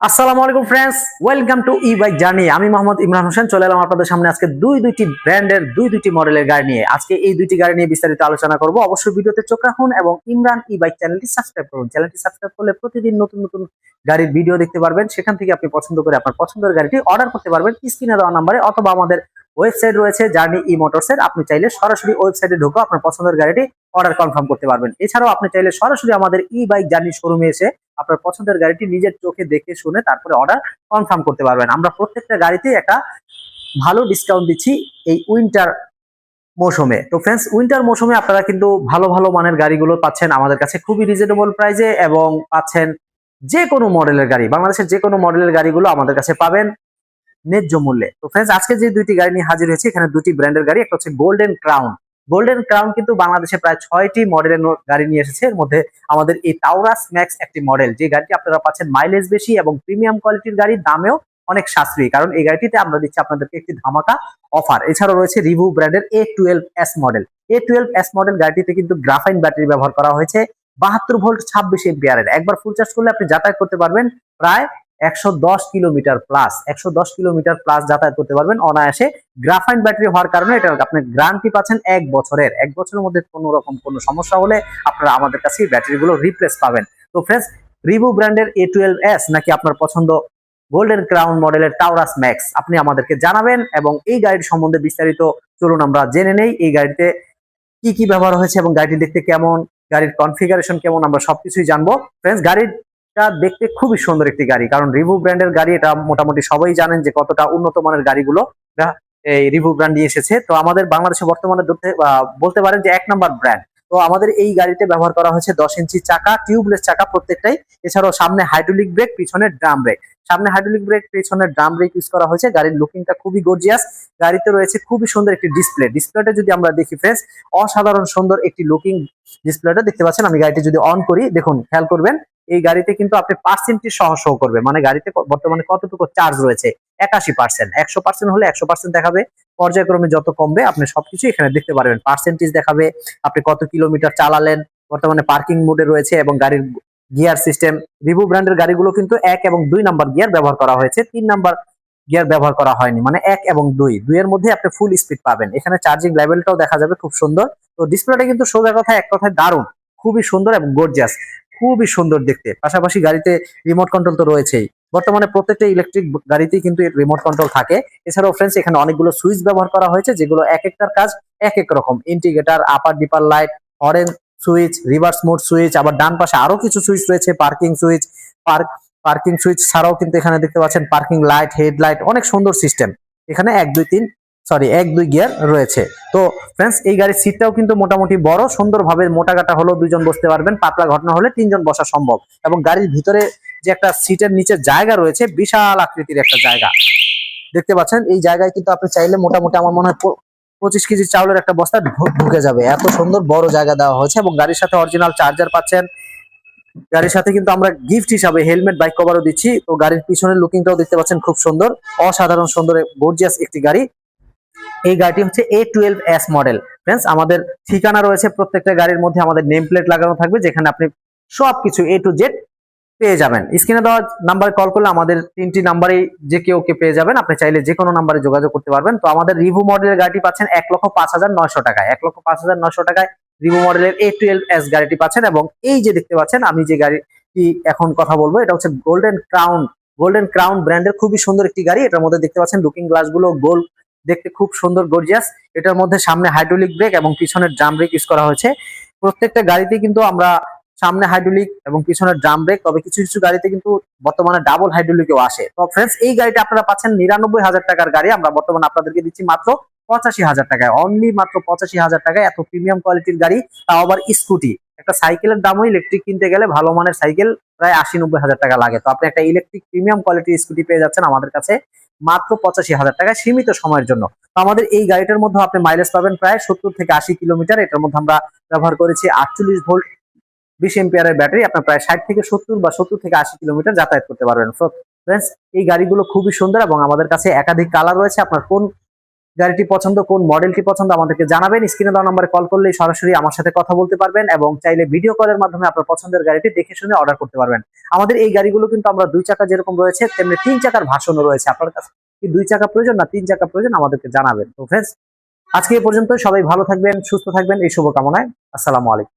আসসালামু আলাইকুম friends welcome to E bike journey আমি মোহাম্মদ ইমরান হোসেন, চলে এলাম আপনাদের সামনে আজকে দুই দুইটি ব্র্যান্ডের দুই দুইটি মডেলের গাড়ি নিয়ে। আজকে এই দুইটি গাড়ি নিয়ে বিস্তারিত আলোচনা করব। অবশ্যই ভিডিওতে চোখ রাখুন এবং ইমরান ই বাইক চ্যানেলটি সাবস্ক্রাইব করুন। চ্যানেলটি সাবস্ক্রাইব করলে প্রতিদিন নতুন নতুন গাড়ির ভিডিও দেখতে পারবেন। সেখান থেকে আপনি পছন্দ করে আপনার পছন্দের গাড়িটি অর্ডার করতে পারবেন স্ক্রিনে দেওয়া নাম্বারে অথবা আমাদের ওয়েবসাইট রয়েছে জার্নি ই মোটরসের আপনি চাইলে সরাসরি ওয়েবসাইটে ঢুকে আপনার পছন্দের গাড়িটি অর্ডার কনফার্ম করতে পারবেন। এছাড়াও আপনি চাইলে সরাসরি আমাদের ই বাইক জার্নি শোরুমে এসে আপনার পছন্দের গাড়িটি নিজের চোখে দেখে শুনে তারপরে অর্ডার কনফার্ম করতে পারবেন। আমরা প্রত্যেকটা গাড়িতেই একটা ভালো ডিসকাউন্ট দিচ্ছি এই উইন্টার মৌসুমে। তো ফ্রেন্ডস উইন্টার মৌসুমে আপনারা কিন্তু ভালো ভালো মানের গাড়িগুলো পাচ্ছেন আমাদের কাছে খুবই রিজনেবল প্রাইজে এবং পাচ্ছেন যে কোনো মডেলের গাড়ি, বাংলাদেশের যে কোনো মডেলের গাড়িগুলো আমাদের কাছে পাবেন ন্যায্য মূল্যে। তো ফ্রেন্ডস আজকে যে দুইটি গাড়ি নিয়ে হাজির হয়েছে, এখানে দুটি ব্র্যান্ডের গাড়ি, একটা হচ্ছে গোল্ডেন ক্রাউন গোল্ডেন ক্রাউন কিন্তু বাংলাদেশে প্রায় ছয়টি মডেলের গাড়ি নিয়ে এসেছে। এর মধ্যে আমাদের এই টাউরাস ম্যাক্স একটি মডেল যে গাড়িটি আপনারা পাচ্ছেন মাইলেজ বেশি এবং প্রিমিয়াম কোয়ালিটির গাড়ি, দামেও অনেক সাশ্রয়ী। কারণ এই গাড়িটিতে আমরা দিচ্ছি আপনাদেরকে একটি ধামাকা অফার এছাড়াও রয়েছে রিভু ব্র্যান্ডের A twelve S model A twelve S model গাড়িটিতে কিন্তু গ্রাফাইন ব্যাটারি ব্যবহার করা হয়েছে, বাহাত্তর ভোল্ট ছাব্বিশ এম্পিয়ারের একবার ফুল চার্জ করলে আপনি যাতায়াত করতে পারবেন প্রায় একশো দশ কিলোমিটার প্লাস একশো দশ কিলোমিটার প্লাস যাতায়াত করতে পারবেন অনায়াসে। গ্রাফাইন ব্যাটারি হওয়ার কারণে এটা আপনি গ্যারান্টি পাচ্ছেন এক বছরের। এক বছরের মধ্যে কোনো রকম কোনো সমস্যা হলে আপনারা আমাদের কাছে ব্যাটারিগুলো রিপ্লেস পাবেন। তো ফ্রেন্ডস রিভু ব্র্যান্ডের এ টুয়েলভ এস নাকি আপনার পছন্দ গোল্ডেন ক্রাউন মডেলের টাউরাস ম্যাক্স আপনি আমাদেরকে জানাবেন এবং এই গাড়ির সম্বন্ধে বিস্তারিত চলুন আমরা জেনে নেই। এই গাড়িতে কি কি ব্যবহার হয়েছে এবং গাড়িটি দেখতে কেমন, গাড়ির কনফিগারেশন কেমন, আমরা সবকিছুই জানব। ফ্রেন্ডস গাড়িটা দেখতে খুবই সুন্দর একটি গাড়ি। কারণ রিভু ব্র্যান্ডের গাড়ি এটা মোটামুটি সবাই জানেন যে কতটা উন্নত মানের গাড়িগুলো এই রিভু ব্র্যান্ড নিয়ে এসেছে। তো আমাদের বাংলাদেশে বর্তমানে বলতে পারেন যে এক নাম্বার ব্র্যান্ড তো আমাদের এই গাড়িতে ব্যবহার করা হয়েছে দশ ইঞ্চি চাকা টিউবলেস চাকা প্রত্যেকটাই। এছাড়াও সামনে হাইড্রোলিক ব্রেক পিছনে ড্রাম ব্রেক সামনে হাইড্রোলিক ব্রেক পিছনে ড্রাম ব্রেক ইউজ করা হয়েছে। গাড়ির লুকিংটা খুবই গর্জিয়াস গাড়িতে রয়েছে খুবই সুন্দর একটি ডিসপ্লে ডিসপ্লেটা যদি আমরা দেখি ফ্রেন্ডস অসাধারণ সুন্দর একটি লুকিং ডিসপ্লেটা দেখতে পাচ্ছেন। আমি গাড়িটি যদি অন করি, দেখুন, খেয়াল করবেন এই গাড়িতে কিন্তু আপনি পার্সেন্টটি সহ করবে। মানে গাড়িতে বর্তমানে কতটুকু চার্জ রয়েছে? একাশি পার্সেন্ট একশো পার্সেন্ট হলে একশো পার্সেন্ট দেখাবে। পর্যায়ক্রমে যত কমবে, আপনি সবকিছু এখানে দেখতে পারবেন। পার্সেন্টেজ দেখাবে। আপনি কত কিলোমিটার চালালেন, বর্তমানে পার্কিং মোডে রয়েছে এবং গাড়ির গিয়ার সিস্টেম রিভু ব্র্যান্ডের গাড়িগুলো কিন্তু এক এবং দুই নাম্বার গিয়ার ব্যবহার করা হয়েছে। তিন নাম্বার গিয়ার ব্যবহার করা হয়নি। মানে এক এবং দুই। দুইয়ের মধ্যে আপনি ফুল স্পিড পাবেন। এখানে চার্জিং লেভেলটাও দেখা যাবে, খুব সুন্দর। তো ডিসপ্লেটা কিন্তু সোজা কথা, এক কথায় দারুণ। খুবই সুন্দর এবং গর্জিয়াস খুবই সুন্দর দেখতে। পাশাপাশি গাড়িতে রিমোট কন্ট্রোল তো রয়েছেই। বর্তমানে প্রত্যেকটা ইলেকট্রিক গাড়িতেই কিন্তু রিমোট কন্ট্রোল থাকে। এছাড়াও ফ্রেন্ডস এখানে অনেকগুলো সুইচ ব্যবহার করা হয়েছে, যেগুলো এক একটার কাজ এক এক রকম। Indicator upper dipper light horn switch reverse mode switch আবার ডান পাশে আরও কিছু সুইচ রয়েছে parking switch park parking switch ছাড়াও কিন্তু এখানে দেখতে পাচ্ছেন পার্কিং লাইট হেডলাইট অনেক সুন্দর সিস্টেম এখানে এক, দুই, তিন সরি, এক, দুই গিয়ার রয়েছে। তো ফ্রেন্ডস এই গাড়ির সিটটাও কিন্তু মোটামুটি বড়, সুন্দরভাবে মোটা কাটা হলেও দুইজন বসতে পারবেন, পাতলা ঘটনা হলে তিনজন বসা সম্ভব। এবং গাড়ির ভিতরে যে একটা সিটের নিচে জায়গা রয়েছে, বিশাল আকৃতির একটা জায়গা। দেখতে পাচ্ছেন, এই জায়গায় কিন্তু আপনি চাইলে মোটামুটি আমার মনে হয় পঁচিশ কেজি চাউলের একটা বস্তা ঢুকে যাবে। এত সুন্দর বড় জায়গা দেওয়া হয়েছে এবং গাড়ির সাথে অরিজিনাল চার্জার পাচ্ছেন। গাড়ির সাথে কিন্তু আমরা গিফট হিসাবে হেলমেট বাইক কভারও দিচ্ছি। তো গাড়ির পিছনের লুকিংটাও দেখতে পাচ্ছেন, খুব সুন্দর, অসাধারণ সুন্দর গর্জিয়াস একটি গাড়ি। এই গাড়িটি হচ্ছে A twelve S model friends আমাদের ঠিকানা রয়েছে প্রত্যেকটা গাড়ির মধ্যে, আমাদের নেম প্লেট লাগানো থাকবে, যেখানে আপনি সবকিছু এ টু জেড পেয়ে যাবেন। স্ক্রিনে দেওয়া নাম্বারে কল করলে আমাদের তিনটি নাম্বারেই যে কেউ কে পেয়ে যাবেন, আপনি চাইলে যে কোনো নাম্বারে যোগাযোগ করতে পারবেন। তো আমাদের রিভু মডেলের গাড়িটি পাচ্ছেন এক লক্ষ পাঁচ হাজার নয়শো টাকায়। এক লক্ষ পাঁচ হাজার নয়শো টাকায় রিভু মডেলের এ টুয়েলভ এস গাড়িটি পাচ্ছেন এবং এই যে দেখতে পাচ্ছেন, আমি যে গাড়িটি এখন কথা বলব, এটা হচ্ছে গোল্ডেন ক্রাউন গোল্ডেন ক্রাউন ব্র্যান্ডের খুবই সুন্দর একটি গাড়ি, এটার মধ্যে দেখতে পাচ্ছেন লুকিং গ্লাসগুলো গোল দেখতে খুব সুন্দর গর্জিয়াস এটার মধ্যে সামনে হাইড্রোলিক ব্রেক এবং পিছনের ড্রাম ব্রেক ইউজ করা হয়েছে। প্রত্যেকটা গাড়িতে কিন্তু আমরা সামনে হাইড্রোলিক এবং পিছনের ড্রাম ব্রেক তবে কিছু কিছু গাড়িতে কিন্তু বর্তমানে ডাবল হাইড্রোলিকও আসে। তো ফ্রেন্ডস এই গাড়িটা আপনারা পাচ্ছেন নিরানব্বই হাজার টাকার গাড়ি। আমরা বর্তমানে আপনাদেরকে দিচ্ছি মাত্র পঁচাশি হাজার টাকায়। অনলি মাত্র পঁচাশি হাজার টাকায় এত প্রিমিয়াম কোয়ালিটির গাড়ি, তাও আবার স্কুটি একটা সাইকেলের দামও ইলেকট্রিক কিনতে গেলে ভালো মানের সাইকেল প্রায় আশি নব্বই হাজার টাকা লাগে। তো আপনি একটা ইলেকট্রিক প্রিমিয়াম কোয়ালিটির স্কুটি পেয়ে যাচ্ছেন আমাদের কাছে। মাত্র পঁচাশি হাজার টাকা সীমিত সময়ের জন্য। তো আমাদের এই গাড়িটার মধ্যে আপনি মাইলেজ পাবেন প্রায় সত্তর থেকে আশি কিলোমিটার। এটার মধ্যে আমরা ব্যবহার করেছি আটচল্লিশ ভোল্ট, বিশ এম্পিয়ারের ব্যাটারি আপনার প্রায় ষাট থেকে সত্তর বা সত্তর থেকে আশি কিলোমিটার যাতায়াত করতে পারবেন। ফ্রেন্ডস এই গাড়িগুলো খুবই সুন্দর এবং আমাদের কাছে একাধিক কালার রয়েছে। আপনার কোন গাড়িটি পছন্দ, কোন মডেলটি পছন্দ আমাদেরকে জানাবেন। স্ক্রিনে দেওয়া নম্বরে কল করলে সরাসরি আমার সাথে কথা বলতে পারবেন এবং চাইলে ভিডিও কলের মাধ্যমে আপনার পছন্দের গাড়িটি দেখে শুনে অর্ডার করতে পারবেন। আমাদের এই গাড়িগুলো কিন্তু আমরা দুই চাকা যেরকম রয়েছে, তেমনি তিন চাকার ভাষণও রয়েছে। আপনার কাছে কি দুই চাকা প্রয়োজন না তিন চাকা প্রয়োজন আমাদেরকে জানাবেন। তো ফ্রেন্ডস আজকে এই পর্যন্ত সবাই ভালো থাকবেন, সুস্থ থাকবেন। এই শুভকামনায়। আসসালামু আলাইকুম।